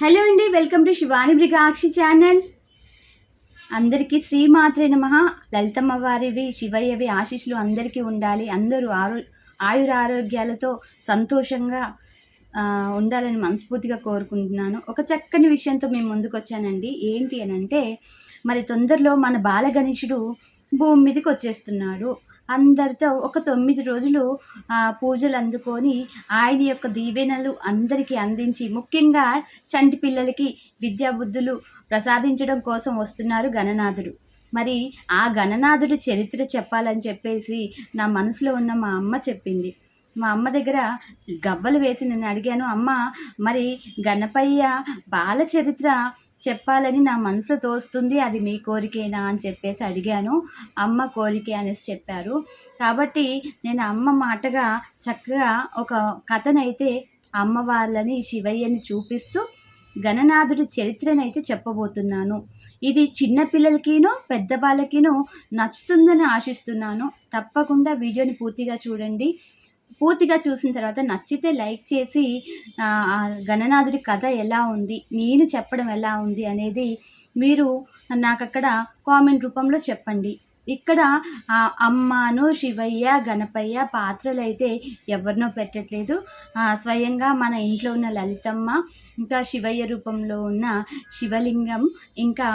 Hello అండి welcome to Shivani Mrigakshi channel. అందరికీ శ్రీమాత్రే నమ. లలితమ్మ వారివి శివయ్యవి ఆశీస్సులు అందరికీ ఉండాలి. అందరూ ఆరు ఆయుర ఆరోగ్యాలతో సంతోషంగా ఉండాలని మనస్ఫూర్తిగా కోరుకుంటున్నాను. ఒక చక్కని విషయంతో మేము ముందుకు వచ్చానండి ఏంటి అని అంటే మరి తొందరలో మన బాలగణేశుడు భూమి మీదకి వచ్చేస్తున్నాడు. అందరితో ఒక తొమ్మిది రోజులు పూజలు అందుకొని ఆయన యొక్క దీవెనలు అందరికీ అందించి ముఖ్యంగా చంటి పిల్లలకి విద్యాబుద్ధులు ప్రసాదించడం కోసం వస్తున్నారు గణనాథుడు. మరి ఆ గణనాథుడి చరిత్ర చెప్పాలని చెప్పేసి నా మనసులో ఉన్న మా అమ్మ చెప్పింది. మా అమ్మ దగ్గర గవ్వలు వేసి నేను అడిగాను అమ్మ మరి గణపయ్య బాల చరిత్ర చెప్పాలని నా మనసులో తోస్తుంది అది మీ కోరికేనా అని చెప్పేసి అడిగాను. అమ్మ కోరికే అనేసి చెప్పారు. కాబట్టి నేను అమ్మ మాటగా చక్కగా ఒక కథనైతే అమ్మ వాళ్ళని శివయ్యని చూపిస్తూ గణనాథుడి చరిత్రనైతే చెప్పబోతున్నాను. ఇది చిన్నపిల్లలకినో పెద్ద పెద్దవాళ్ళకినో నచ్చుతుందని ఆశిస్తున్నాను. తప్పకుండా వీడియోని పూర్తిగా చూడండి. పూర్తిగా చూసిన తర్వాత నచ్చితే లైక్ చేసి గణనాథుడి కథ ఎలా ఉంది నేను చెప్పడం ఎలా ఉంది అనేది మీరు నాకు అక్కడ కామెంట్ రూపంలో చెప్పండి. ఇక్కడ అమ్మను శివయ్య గణపయ్య పాత్రలు అయితే ఎవరినో పెట్టట్లేదు. స్వయంగా మన ఇంట్లో ఉన్న లలితమ్మ ఇంకా శివయ్య రూపంలో ఉన్న శివలింగం ఇంకా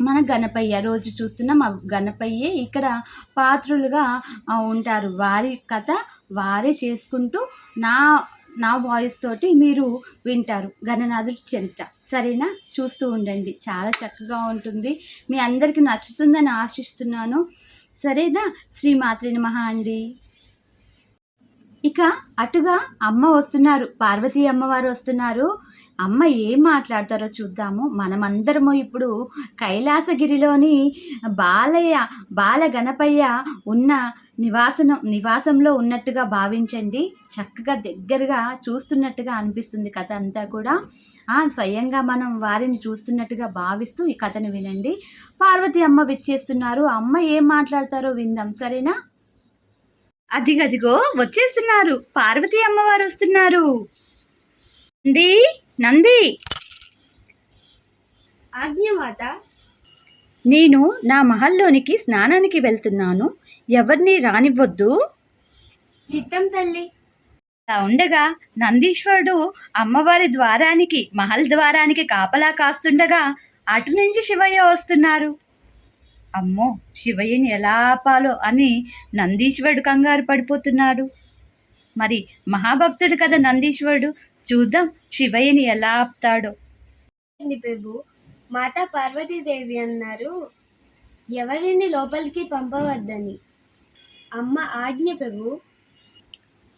మన గణపయ్య రోజు చూస్తున్న. మా గణపయ్యే ఇక్కడ పాత్రులుగా ఉంటారు. వారి కథ వారే చేసుకుంటూ నా నా వాయిస్ తోటి మీరు వింటారు. గణనాథుడి చరిత్ర. సరేనా? చూస్తూ ఉండండి. చాలా చక్కగా ఉంటుంది. మీ అందరికీ నచ్చుతుందని ఆశిస్తున్నాను. సరేనా? శ్రీమాత్రి మహా అండి. ఇక అటుగా అమ్మ వస్తున్నారు. పార్వతీ అమ్మవారు వస్తున్నారు. అమ్మ ఏం మాట్లాడతారో చూద్దాము. మనమందరము ఇప్పుడు కైలాసగిరిలోని బాలయ్య బాల గణపయ్య ఉన్న నివాసనం నివాసంలో ఉన్నట్టుగా భావించండి. చక్కగా దగ్గరగా చూస్తున్నట్టుగా అనిపిస్తుంది కథ అంతా కూడా. ఆ, స్వయంగా మనం వారిని చూస్తున్నట్టుగా భావిస్తూ ఈ కథను వినండి. పార్వతి అమ్మ విచ్చేస్తున్నారు. అమ్మ ఏం మాట్లాడతారో విందాం. సరేనా? అదిగదిగో వచ్చేస్తున్నారు. పార్వతి అమ్మవారు వస్తున్నారు. నంది నంది! ఆజ్ఞమాత! నేను నా మహల్లోనికి స్నానానికి వెళ్తున్నాను. ఎవరిని రానివ్వద్దు. చిత్తం తల్లి! అలా ఉండగా నందీశ్వరుడు అమ్మవారి ద్వారానికి మహల్ ద్వారానికి కాపలా కాస్తుండగా అటు నుంచి శివయ్య వస్తున్నారు. అమ్మో! శివయ్యని ఎలా ఆపాలో అని నందీశ్వరుడు కంగారు పడిపోతున్నాడు. మరి మహాభక్తుడు కదా నందీశ్వరుడు చూద్దాం. శివయ్యని ఎలా ఆపుతాడో. ప్రభు మాతా పార్వతీదేవి అన్నారు. ఎవరిని లోపలికి పంపవద్దని. అమ్మ ఆజ్ఞ ప్రభు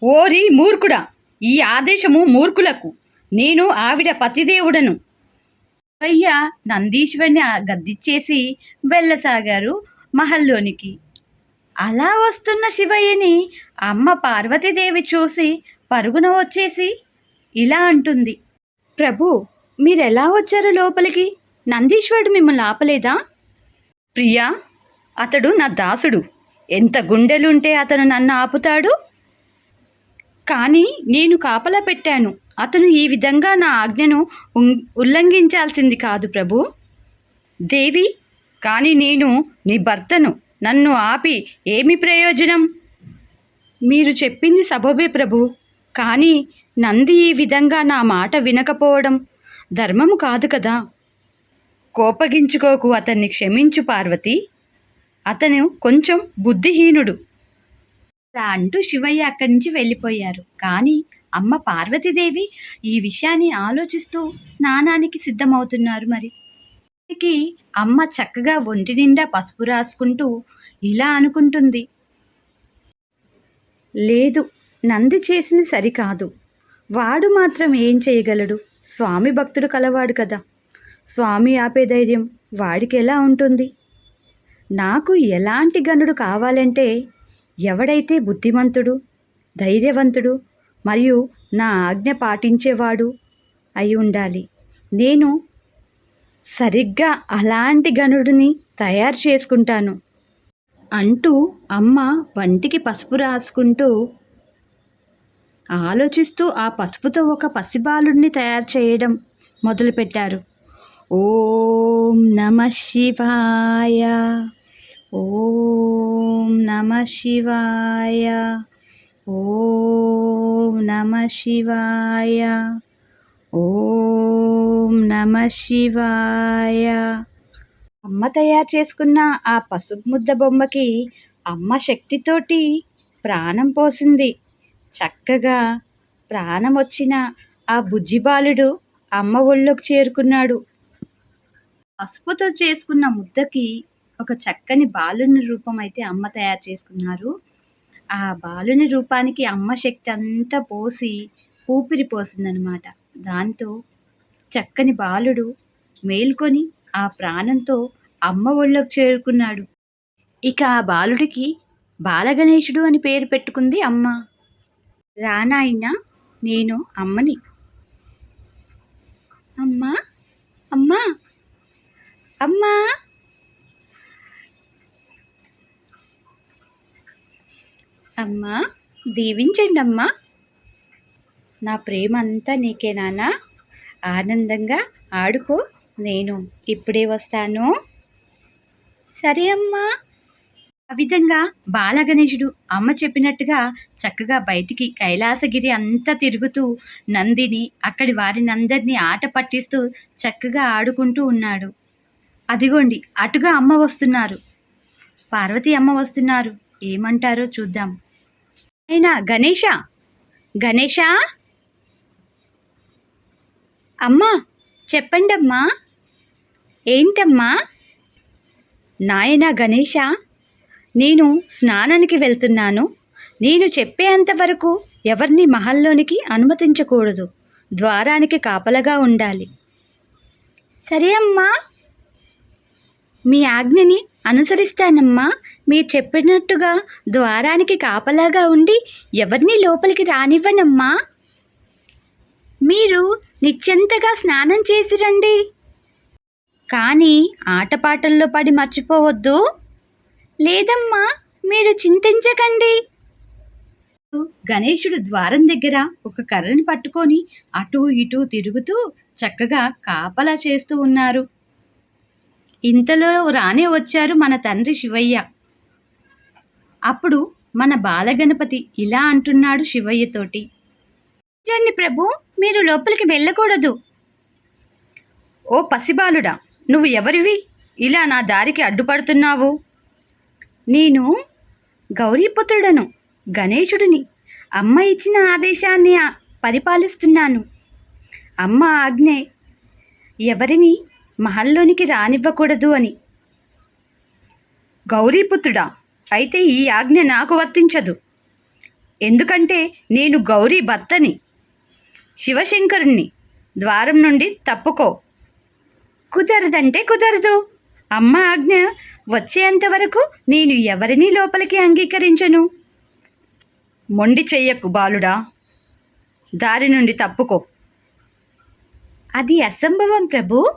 ఓరి మూర్ఖుడా ఈ ఆదేశము మూర్ఖులకు. నేను ఆవిడ పతిదేవుడను. అయ్య నందీశ్వరిని గద్దిచ్చేసి వెళ్ళసాగారు మహల్లోనికి. అలా వస్తున్న శివయ్యని అమ్మ పార్వతీదేవి చూసి పరుగున వచ్చేసి ఇలా అంటుంది. ప్రభు మీరెలా వచ్చారు లోపలికి? నందీశ్వరుడు మిమ్మల్ని ఆపలేదా? ప్రియా అతడు నా దాసుడు. ఎంత గుండెలుంటే అతను నన్ను ఆపుతాడు. కానీ నేను కాపలా పెట్టాను. అతను ఈ విధంగా నా ఆజ్ఞను ఉం- ఉల్లంఘించాల్సింది కాదు ప్రభు. దేవి కానీ నేను నీ భర్తను. నన్ను ఆపి ఏమి ప్రయోజనం? మీరు చెప్పింది సబోబే ప్రభు. కానీ నంది ఈ విధంగా నా మాట వినకపోవడం ధర్మము కాదు కదా. కోపగించుకోకు అతన్ని క్షమించు పార్వతి. అతను కొంచెం బుద్ధిహీనుడు. అలా అంటూ శివయ్య అక్కడి నుంచి వెళ్ళిపోయారు. కానీ అమ్మ పార్వతీదేవి ఈ విషయాన్ని ఆలోచిస్తూ స్నానానికి సిద్ధమవుతున్నారు మరి. కి అమ్మ చక్కగా ఒంటి నిండా పసుపు రాసుకుంటూ ఇలా అనుకుంటుంది. లేదు నంది చేసింది సరికాదు. వాడు మాత్రం ఏం చేయగలడు? స్వామి భక్తుడు కలవాడు కదా. స్వామి ఆపే ధైర్యం వాడికి ఎలా ఉంటుంది? నాకు ఎలాంటి గనుడు కావాలంటే ఎవడైతే బుద్ధిమంతుడు ధైర్యవంతుడు మరియు నా ఆజ్ఞ పాటించేవాడు అయి ఉండాలి. నేను సరిగ్గా అలాంటి గనుడిని తయారు చేసుకుంటాను. అంటూ అమ్మ వంటికి పసుపు రాసుకుంటూ ఆలోచిస్తూ ఆ పసుపుతో ఒక పసిబాలుడిని తయారు చేయడం మొదలుపెట్టారు. ఓం నమ శివాయ. ఓం నమ శివాయ. ఓం నమ శివాయ. ఓం నమ శివాయ. అమ్మ తయారు చేసుకున్న ఆ పసుపు ముద్ద బొమ్మకి అమ్మ శక్తితోటి ప్రాణం పోసింది. చక్కగా ప్రాణం వచ్చిన ఆ బుజ్జిబాలుడు అమ్మ ఒళ్ళోకి చేరుకున్నాడు. పసుపుతో చేసుకున్న ముద్దకి ఒక చక్కని బాలుని రూపం అయితే అమ్మ తయారు చేసుకున్నారు. ఆ బాలుని రూపానికి అమ్మ శక్తి అంతా పోసి ఊపిరి పోసిందనమాట దాంతో చక్కని బాలుడు మేల్కొని ఆ ప్రాణంతో అమ్మ ఒళ్ళోకి చేరుకున్నాడు. ఇక ఆ బాలుడికి బాలగణేశుడు అని పేరు పెట్టుకుంది అమ్మ. రానాయినా నేను అమ్మని. అమ్మా అమ్మా అమ్మా. అమ్మా దీవించండి అమ్మా నా ప్రేమ అంతా నీకే నాన్న. ఆనందంగా ఆడుకో నేను ఇప్పుడే వస్తాను. సరే అమ్మా. ఆ విధంగా బాలగణేశుడు అమ్మ చెప్పినట్టుగా చక్కగా బయటికి కైలాసగిరి అంతా తిరుగుతూ నందిని అక్కడి వారిని అందరినీ ఆట పట్టిస్తూ చక్కగా ఆడుకుంటూ ఉన్నాడు. అదిగోండి అటుగా అమ్మ వస్తున్నారు. పార్వతి అమ్మ వస్తున్నారు. ఏమంటారో చూద్దాం. అయినా గణేష గణేష అమ్మా చెప్పండమ్మా. ఏంటమ్మా? నాయనా గణేష నేను స్నానానికి వెళ్తున్నాను. నేను చెప్పేంత వరకు ఎవరిని మహల్లోనికి అనుమతించకూడదు. ద్వారానికి కాపలగా ఉండాలి. సరే అమ్మా. మీ ఆజ్ఞని అనుసరిస్తానమ్మా. మీరు చెప్పినట్టుగా ద్వారానికి కాపలాగా ఉండి ఎవరిని లోపలికి రానివ్వనమ్మా. మీరు నిశ్చంతగా స్నానం చేసి రండి. కానీ ఆటపాటల్లో పడి మర్చిపోవద్దు. లేదమ్మా మీరు చింతించకండి. గణేశుడు ద్వారం దగ్గర ఒక కర్రని పట్టుకొని అటు ఇటు తిరుగుతూ చక్కగా కాపలా చేస్తూ ఉన్నారు. ఇంతలో రానే వచ్చారు మన తండ్రి శివయ్య. అప్పుడు మన బాలగణపతి ఇలా అంటున్నాడు శివయ్యతోటి. రండి ప్రభు మీరు లోపలికి వెళ్ళకూడదు. ఓ పసిబాలుడా నువ్వు ఎవరివి? ఇలా నా దారికి అడ్డుపడుతున్నావు? నేను గౌరీపుత్రుడను గణేశుడిని. అమ్మ ఇచ్చిన ఆదేశాన్ని పరిపాలిస్తున్నాను. అమ్మ ఆజ్ఞే ఎవరిని మహల్లోనికి రానివ్వకూడదు అని. గౌరీపుత్రుడా అయితే ఈ ఆజ్ఞ నాకు వర్తించదు. ఎందుకంటే నేను గౌరీ భర్తని. శివశంకరుణ్ణి. ద్వారం నుండి తప్పుకో. కుదరదంటే కుదరదు. అమ్మ ఆజ్ఞ వచ్చేంతవరకు నేను ఎవరినీ లోపలికి అంగీకరించను? మొండి చెయ్యకు బాలుడా. దారి నుండి తప్పుకో. అది అసంభవం ప్రభు.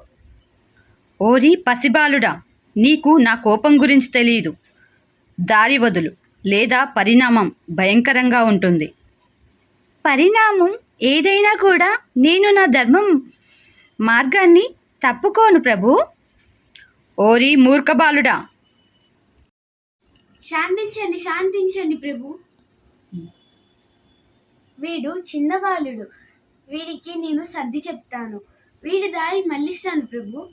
ఓరి పసిబాలుడా నీకు నా కోపం గురించి తెలియదు దారి వదులు లేదా పరిణామం భయంకరంగా ఉంటుంది. పరిణామం ఏదైనా కూడా నేను నా ధర్మం మార్గాన్ని తప్పుకోను ప్రభు. ఓరి మూర్ఖబాలుడా. శాంతించండి శాంతించండి ప్రభు. వీడు చిన్నబాలుడు వీడికి నేను సర్ది చెప్తాను. వీడి దారి మళ్ళిస్తాను ప్రభు.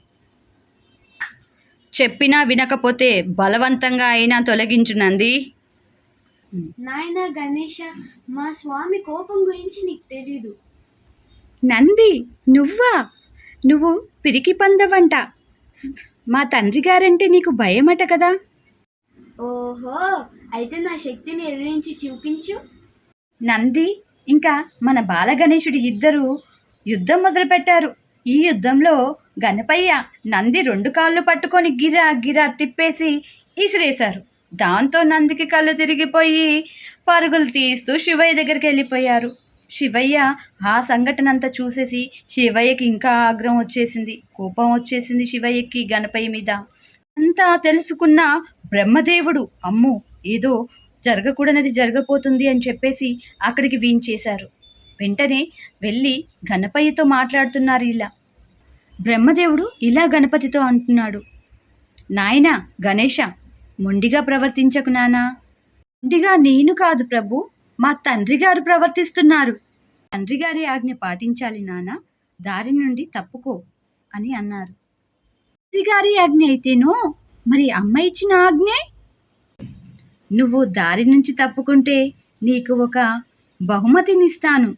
చెప్పినా వినకపోతే బలవంతంగా అయినా తొలగించు నంది. నాయన గణేష మా స్వామి కోపం గురించి నీకు తెలీదు. నంది నువ్వా? నువ్వు పిరికి పందవంట. మా తండ్రి గారంటే నీకు భయమట కదా? ఓహో అయితే నా శక్తిని ఎదిరించి చూపించు. నంది ఇంకా మన బాలగణేశుడు ఇద్దరు యుద్ధం మొదలుపెట్టారు. ఈ యుద్ధంలో గణపయ్య నంది రెండు కాళ్ళు పట్టుకొని గిరా గిరా తిప్పేసి ఇసిరేశారు. దాంతో నందికి కళ్ళు తిరిగిపోయి పరుగులు తీస్తూ శివయ్య దగ్గరికి వెళ్ళిపోయారు. శివయ్య ఆ సంఘటన అంతా చూసేసి శివయ్యకి ఇంకా ఆగ్రహం వచ్చేసింది. కోపం వచ్చేసింది శివయ్యకి గణపయ్య మీద. అంతా తెలుసుకున్న బ్రహ్మదేవుడు అమ్మో ఏదో జరగకూడనది జరగపోతుంది అని చెప్పేసి అక్కడికి వీంచేశారు. వెంటనే వెళ్ళి గణపయ్యతో మాట్లాడుతున్నారు ఇలా. బ్రహ్మదేవుడు ఇలా గణపతితో అంటున్నాడు. నాయనా గణేష మొండిగా ప్రవర్తించకు నానా. మొండిగా నేను కాదు ప్రభు. మా తండ్రి గారు ప్రవర్తిస్తున్నారు. తండ్రి గారి ఆజ్ఞ పాటించాలి నాన్న దారి నుండి తప్పుకో అని అన్నారు. తండ్రి గారి ఆజ్ఞ అయితేనో? మరి అమ్మ ఇచ్చిన ఆజ్ఞే? నువ్వు దారి నుంచి తప్పుకుంటే నీకు ఒక బహుమతినిస్తాను.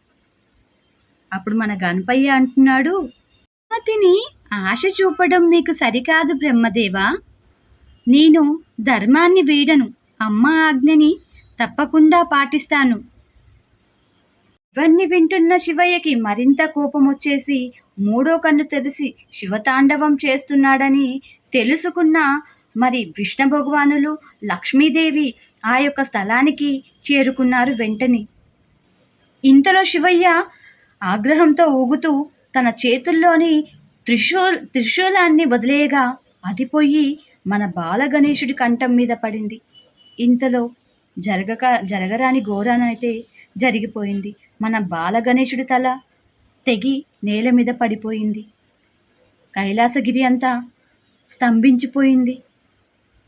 అప్పుడు మన గణపయ్య అంటున్నాడు బహుమతిని ఆశ చూపడం మీకు సరికాదు బ్రహ్మదేవా. నేను ధర్మాన్ని వీడను. అమ్మ ఆజ్ఞని తప్పకుండా పాటిస్తాను. ఇవన్నీ వింటున్న శివయ్యకి మరింత కోపం వచ్చేసి మూడో కన్ను తెరిసి శివతాండవం చేస్తున్నాడని తెలుసుకున్న మరి విష్ణు భగవానులు లక్ష్మీదేవి ఆ యొక్క స్థలానికి చేరుకున్నారు వెంటనే. ఇంతలో శివయ్య ఆగ్రహంతో ఊగుతూ తన చేతుల్లోని త్రిశూల్ త్రిశూలాన్ని వదిలేయగా అదిపోయి మన బాలగణేశుడి కంఠం మీద పడింది. ఇంతలో జరగక జరగరాని ఘోరానైతే జరిగిపోయింది. మన బాలగణేశుడి తల తెగి నేల మీద పడిపోయింది. కైలాసగిరి అంతా స్తంభించిపోయింది.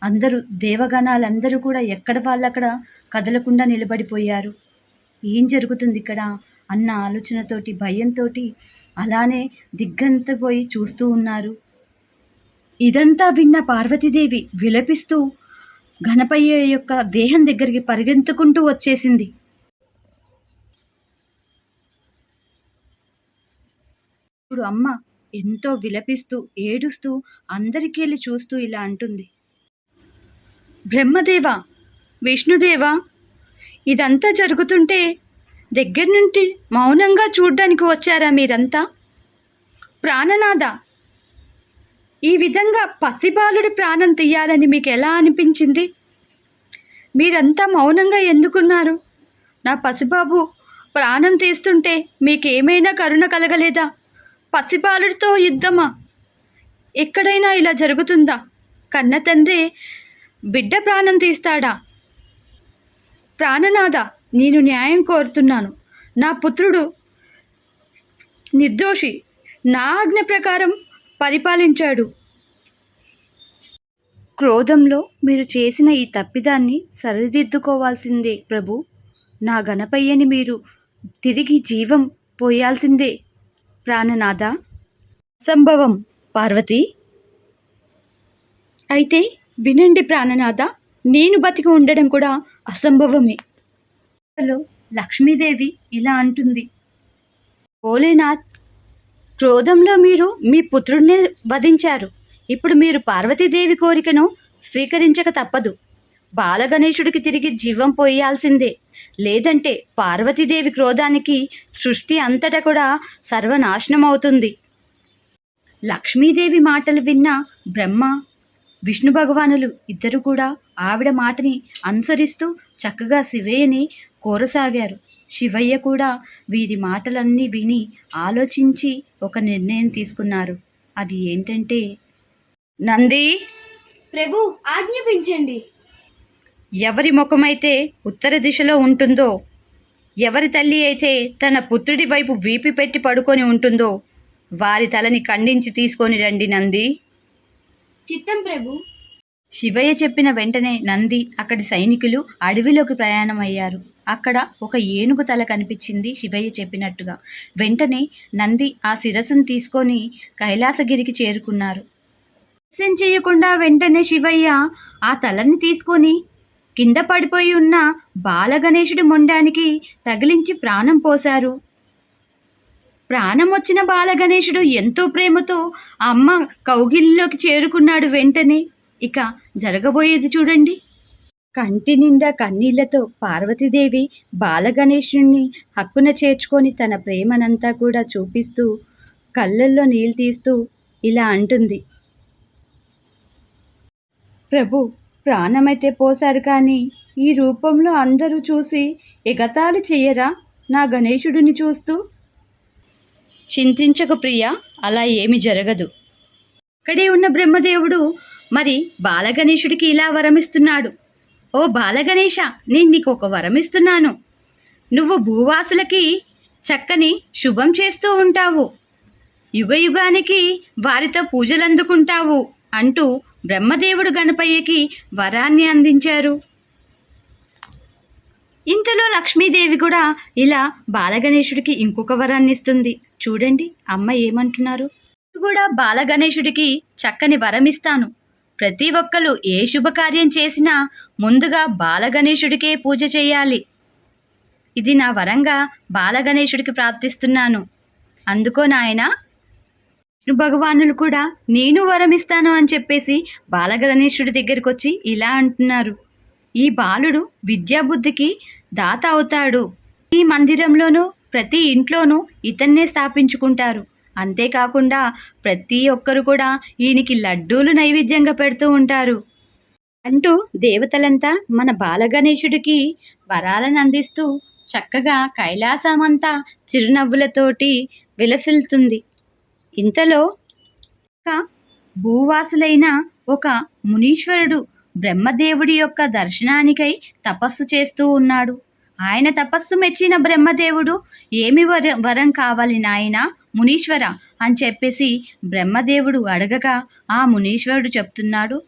అందరూ దేవగణాలందరూ కూడా ఎక్కడ వాళ్ళక్కడ కదలకుండా నిలబడిపోయారు. ఏం జరుగుతుంది ఇక్కడ? అన్న ఆలోచనతోటి భయంతో అలానే దిగ్గంతపోయి చూస్తూ ఉన్నారు. ఇదంతా విన్న పార్వతీదేవి విలపిస్తూ గణపయ్య యొక్క దేహం దగ్గరికి పరిగెత్తుకుంటూ వచ్చేసింది. ఇప్పుడు అమ్మ ఎంతో విలపిస్తూ ఏడుస్తూ అందరికీ వెళ్ళి చూస్తూ ఇలా అంటుంది. బ్రహ్మదేవ విష్ణుదేవ ఇదంతా జరుగుతుంటే దగ్గర నుండి మౌనంగా చూడ్డానికి వచ్చారా మీరంతా? ప్రాణనాథ ఈ విధంగా పసిబాలుడి ప్రాణం తీయాలని మీకు ఎలా అనిపించింది? మీరంతా మౌనంగా ఎందుకున్నారు? నా పసిబాబు ప్రాణం తీస్తుంటే మీకేమైనా కరుణ కలగలేదా? పసిబాలుడితో యుద్ధమా? ఎక్కడైనా ఇలా జరుగుతుందా? కన్న తండ్రి బిడ్డ ప్రాణం తీస్తాడా? ప్రాణనాథ నేను న్యాయం కోరుతున్నాను. నా పుత్రుడు నిర్దోషి. నా ఆజ్ఞ ప్రకారం పరిపాలించాడు. క్రోధంలో మీరు చేసిన ఈ తప్పిదాన్ని సరిదిద్దుకోవాల్సిందే ప్రభు. నా గణపయ్యని మీరు తిరిగి జీవం పోయాల్సిందే. ప్రాణనాథ. సంభవం. పార్వతి. అయితే వినండి ప్రాణనాథ నేను బతికి ఉండడం కూడా అసంభవమే. హలో లక్ష్మీదేవి ఇలా అంటుంది. భోలేనాథ్ క్రోధంలో మీరు మీ పుత్రుడిని వధించారు. ఇప్పుడు మీరు పార్వతీదేవి కోరికను స్వీకరించక తప్పదు. బాలగణేశుడికి తిరిగి జీవం పోయాల్సిందే లేదంటే పార్వతీదేవి క్రోధానికి సృష్టి అంతటా కూడా సర్వనాశనం అవుతుంది లక్ష్మీదేవి మాటలు విన్న బ్రహ్మ విష్ణు భగవానులు ఇద్దరు కూడా ఆవిడ మాటని అనుసరిస్తూ చక్కగా శివయ్యని కోరసాగారు. శివయ్య కూడా వీరి మాటలన్నీ విని ఆలోచించి ఒక నిర్ణయం తీసుకున్నారు. అది ఏంటంటే నంది! ప్రభు ఆజ్ఞాపించండి. ఎవరి ముఖమైతే ఉత్తర దిశలో ఉంటుందో ఎవరి తల్లి అయితే తన పుత్రుడి వైపు వీపి పెట్టి పడుకొని ఉంటుందో వారి తలని ఖండించి తీసుకొని రండి నంది! చిత్తం ప్రభు! శివయ్య చెప్పిన వెంటనే నంది అక్కడి సైనికులు అడవిలోకి ప్రయాణం అయ్యారు అక్కడ ఒక ఏనుగు తల కనిపించింది శివయ్య చెప్పినట్టుగా. వెంటనే నంది ఆ శిరస్సును తీసుకొని కైలాసగిరికి చేరుకున్నారు. ఆలస్యం చేయకుండా వెంటనే శివయ్య ఆ తలని తీసుకొని కింద పడిపోయి ఉన్న బాలగణేశుడి మొండానికి తగిలించి ప్రాణం పోశారు. ప్రాణం వచ్చిన బాలగణేశుడు ఎంతో ప్రేమతో ఆ అమ్మ కౌగిలిలోకి చేరుకున్నాడు వెంటనే. ఇక జరగబోయేది చూడండి. కంటి నిండా కన్నీళ్ళతో పార్వతీదేవి బాలగణేశుణ్ణి హక్కున చేర్చుకొని తన ప్రేమనంతా కూడా చూపిస్తూ కళ్ళల్లో నీళ్ళు తీస్తూ ఇలా అంటుంది. ప్రభు ప్రాణమైతే పోశారు కానీ ఈ రూపంలో అందరూ చూసి ఎగతాళి చెయ్యరా నా గణేశుడిని చూస్తూ? చింతించకు ప్రియ అలా ఏమి జరగదు. అక్కడే ఉన్న బ్రహ్మదేవుడు మరి బాలగణేశుడికి ఇలా వరమిస్తున్నాడు. ఓ బాలగణేష నేను నీకు ఒక వరం ఇస్తున్నాను నువ్వు భూవాసులకి చక్కని శుభం చేస్తూ యుగ యుగానికి వారితో పూజలు అందుకుంటావు అంటూ బ్రహ్మదేవుడు గణపయ్యకి వరాన్ని అందించారు. ఇంతలో లక్ష్మీదేవి కూడా ఇలా బాలగణేశుడికి ఇంకొక వరాన్ని ఇస్తుంది. చూడండి అమ్మ ఏమంటున్నారు? కూడా బాలగణేశుడికి చక్కని వరం ఇస్తాను ప్రతి ఒక్కరు ఏ శుభకార్యం చేసినా ముందుగా బాలగణేశుడికే పూజ చేయాలి. ఇది నా వరంగా బాలగణేశుడికి ప్రార్థిస్తున్నాను అందుకో నాయన విష్ణు భగవానులు కూడా నేను వరమిస్తాను అని చెప్పేసి బాలగణేశుడి దగ్గరికి వచ్చి ఇలా అంటున్నారు. ఈ బాలుడు విద్యాబుద్ధికి దాత అవుతాడు. ఈ మందిరంలోనూ ప్రతి ఇంట్లోనూ ఇతన్నే స్థాపించుకుంటారు. అంతేకాకుండా ప్రతి ఒక్కరు కూడా ఈయనకి లడ్డూలు నైవేద్యంగా పెడుతూ ఉంటారు. అంటూ దేవతలంతా మన బాలగణేశుడికి వరాలను అందిస్తూ చక్కగా కైలాసమంతా చిరునవ్వులతోటి విలసిల్తుంది ఇంతలో ఒక భూవాసులైన ఒక మునీశ్వరుడు బ్రహ్మదేవుడి యొక్క దర్శనానికై తపస్సు చేస్తూ ఉన్నాడు. ఆయన తపస్సు మెచ్చిన బ్రహ్మదేవుడు. ఏమి వర వరం కావాలి నాయన? మునీశ్వర? అని చెప్పేసి బ్రహ్మదేవుడు అడగగా ఆ మునీశ్వరుడు చెప్తున్నాడు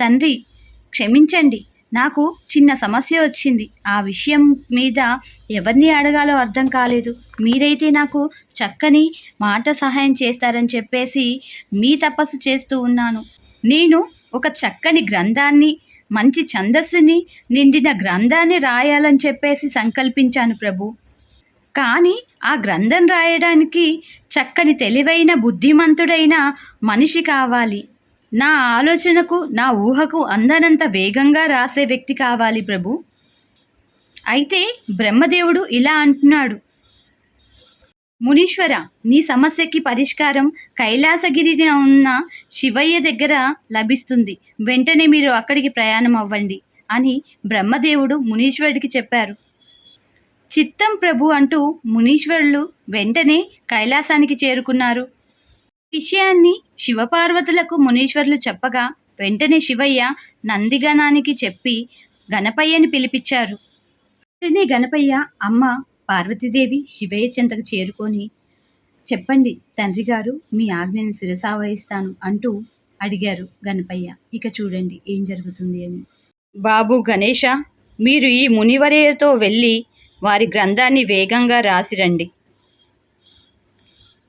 తండ్రి క్షమించండి. నాకు చిన్న సమస్య వచ్చింది. ఆ విషయం మీద ఎవరిని అడగాలో అర్థం కాలేదు. మీరైతే నాకు చక్కని మాట సహాయం చేస్తారని చెప్పేసి మీ తపస్సు చేస్తూ ఉన్నాను. నేను ఒక చక్కని గ్రంథాన్ని మంచి ఛందస్సుని నిండిన గ్రంథాన్ని రాయాలని చెప్పేసి సంకల్పించాను ప్రభు. కానీ ఆ గ్రంథం రాయడానికి చక్కని తెలివైన బుద్ధిమంతుడైన మనిషి కావాలి. నా ఆలోచనకు నా ఊహకు అందనంత వేగంగా రాసే వ్యక్తి కావాలి ప్రభు. అయితే బ్రహ్మదేవుడు ఇలా అంటున్నాడు. మునీశ్వర నీ సమస్యకి పరిష్కారం కైలాసగిరిన ఉన్న శివయ్య దగ్గర లభిస్తుంది. వెంటనే మీరు అక్కడికి ప్రయాణం అవ్వండి అని బ్రహ్మదేవుడు మునీశ్వరుడికి చెప్పారు. చిత్తం ప్రభు అంటూ మునీశ్వరులు వెంటనే కైలాసానికి చేరుకున్నారు. విషయాన్ని శివపార్వతులకు మునీశ్వరులు చెప్పగా వెంటనే శివయ్య నందిగణానికి చెప్పి గణపయ్యని పిలిపించారు. వెంటనే గణపయ్య అమ్మ పార్వతీదేవి శివయ్య చెంతకు చేరుకొని చెప్పండి తండ్రి గారు మీ ఆజ్ఞని శిరసావహిస్తాను అంటూ అడిగారు గణపయ్య. ఇక చూడండి ఏం జరుగుతుంది అని. బాబు గణేష మీరు ఈ మునివరయ్యతో వెళ్ళి వారి గ్రంథాన్ని వేగంగా రాసిరండి.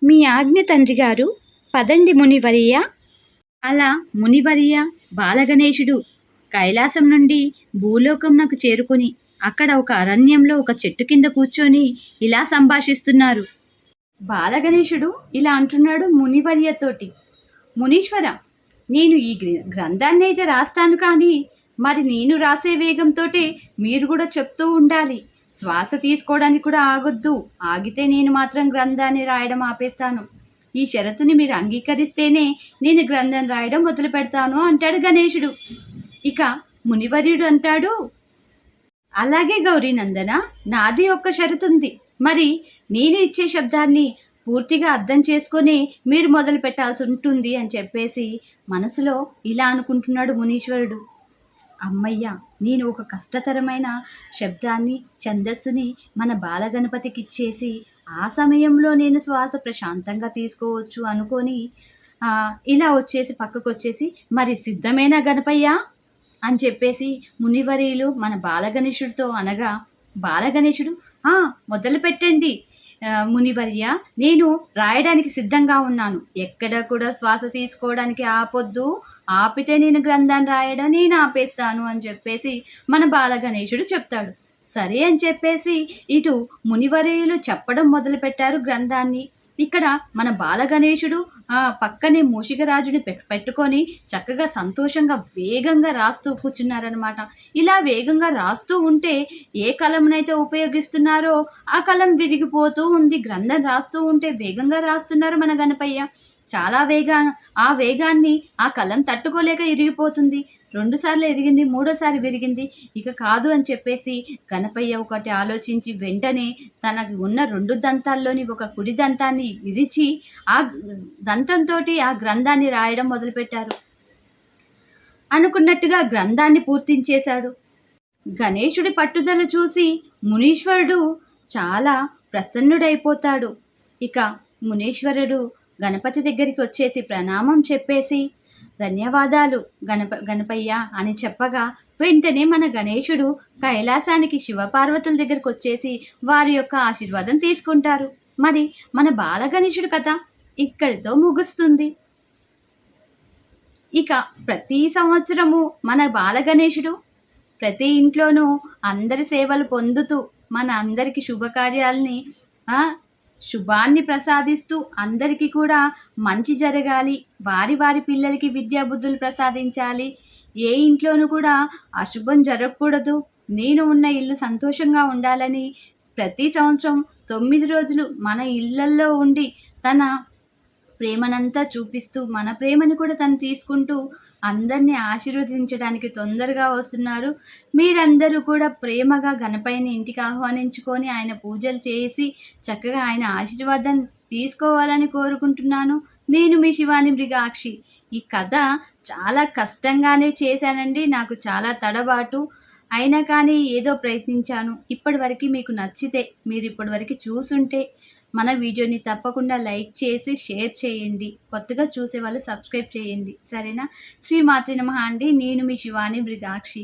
మీ ఆజ్ఞ తండ్రి గారు పదండి మునివరయ్య. అలా మునివర్య బాలగణేశుడు కైలాసం నుండి భూలోకంనకు చేరుకొని అక్కడ ఒక అరణ్యంలో ఒక చెట్టు కింద కూర్చొని ఇలా సంభాషిస్తున్నారు. బాలగణేశుడు ఇలా అంటున్నాడు మునివర్యతోటి. మునీశ్వర నేను ఈ గ్రంథాన్ని అయితే రాస్తాను కానీ మరి నేను రాసే వేగంతోటే మీరు కూడా చెప్తూ ఉండాలి. శ్వాస తీసుకోవడానికి కూడా ఆగొద్దు. ఆగితే నేను మాత్రం గ్రంథాన్ని రాయడం ఆపేస్తాను. ఈ షరతుని మీరు అంగీకరిస్తేనే నేను గ్రంథం రాయడం మొదలు పెడతాను అంటాడు గణేశుడు. ఇక మునివర్యుడు అంటాడు అలాగే గౌరీ నందన నాది ఒక్క షరతు ఉంది మరి నేను ఇచ్చే శబ్దాన్ని పూర్తిగా అర్థం చేసుకొని మీరు మొదలు పెట్టాల్సి ఉంటుంది అని చెప్పేసి మనసులో ఇలా అనుకుంటున్నాడు మునీశ్వరుడు. అమ్మయ్య నేను ఒక కష్టతరమైన శబ్దాన్ని ఛందస్సుని మన బాలగణపతికి ఇచ్చేసి ఆ సమయంలో నేను శ్వాస ప్రశాంతంగా తీసుకోవచ్చు అనుకొని ఇలా వచ్చేసి పక్కకు వచ్చేసి మరి సిద్ధమేనా గణపయ్య? అని చెప్పేసి మునివరీలు మన బాలగణేశుడితో అనగా బాలగణేశుడు మొదలు పెట్టండి మునివర్య. నేను రాయడానికి సిద్ధంగా ఉన్నాను. ఎక్కడ కూడా శ్వాస తీసుకోవడానికి ఆపొద్దు. ఆపితే నేను గ్రంథాన్ని రాయడం నేను ఆపేస్తాను అని చెప్పేసి మన బాలగణేశుడు చెప్తాడు. సరే అని చెప్పేసి ఇటు మునివరేయులు చెప్పడం మొదలుపెట్టారు గ్రంథాన్ని. ఇక్కడ మన బాలగణేశుడు పక్కనే మూషికరాజుని పె- పెట్టుకొని చక్కగా సంతోషంగా వేగంగా రాస్తూ కూర్చున్నారనమాట ఇలా వేగంగా రాస్తూ ఉంటే ఏ కలంనైతే ఉపయోగిస్తున్నారో ఆ కలం విరిగిపోతూ ఉంది గ్రంథం రాస్తూ ఉంటే వేగంగా రాస్తున్నారు మన గణపయ్య. చాలా వేగా ఆ వేగాన్ని ఆ కలం తట్టుకోలేక ఇరిగిపోతుంది. రెండుసార్లు ఎరిగింది మూడోసారి విరిగింది. ఇక కాదు అని చెప్పేసి గణపయ్య ఒకటి ఆలోచించి వెంటనే తనకు ఉన్న రెండు దంతాల్లోని ఒక కుడి దంతాన్ని విరిచి ఆ దంతంతో ఆ గ్రంథాన్ని రాయడం మొదలుపెట్టారు. అనుకున్నట్టుగా గ్రంథాన్ని పూర్తించేశాడు. గణేశుడి పట్టుదల చూసి మునీశ్వరుడు చాలా ప్రసన్నుడైపోతాడు. ఇక మునీశ్వరుడు గణపతి దగ్గరికి వచ్చేసి ప్రణామం చెప్పేసి ధన్యవాదాలు గణప గణపయ్య అని చెప్పగా వెంటనే మన గణేశుడు కైలాసానికి శివపార్వతుల దగ్గరికి వచ్చేసి వారి యొక్క ఆశీర్వాదం తీసుకుంటారు. మరి మన బాలగణేశుడు కథ ఇక్కడితో ముగుస్తుంది. ఇక ప్రతి సంవత్సరము మన బాలగణేశుడు ప్రతి ఇంట్లోనూ అందరి సేవలు పొందుతూ మన అందరికి శుభకార్యాలని శుభాన్ని ప్రసాదిస్తూ అందరికీ కూడా మంచి జరగాలి. వారి వారి పిల్లలకి విద్యాబుద్ధులు ప్రసాదించాలి. ఏ ఇంట్లోనూ కూడా అశుభం జరగకూడదు. నేను ఉన్న ఇల్లు సంతోషంగా ఉండాలని ప్రతి సంవత్సరం తొమ్మిది రోజులు మన ఇళ్ళల్లో ఉండి తన ప్రేమనంతా చూపిస్తూ మన ప్రేమను కూడా తను తీసుకుంటూ అందరినీ ఆశీర్వదించడానికి తొందరగా వస్తున్నారు. మీరందరూ కూడా ప్రేమగా గణపైన ఇంటికి ఆహ్వానించుకొని ఆయన పూజలు చేసి చక్కగా ఆయన ఆశీర్వాదం తీసుకోవాలని కోరుకుంటున్నాను. నేను మీ శివాని మృగాక్షి. ఈ కథ చాలా కష్టంగానే చేశానండి. నాకు చాలా తడబాటు అయినా కానీ ఏదో ప్రయత్నించాను. ఇప్పటివరకు మీకు నచ్చితే మీరు ఇప్పటివరకు చూసుంటే మన వీడియోని తప్పకుండా లైక్ చేసి షేర్ చేయండి. కొత్తగా చూసే వాళ్ళు సబ్స్క్రైబ్ చేయండి. సరేనా? శ్రీ మాతృ నమః అండి. నేను మీ శివాని బ్రిదాక్షి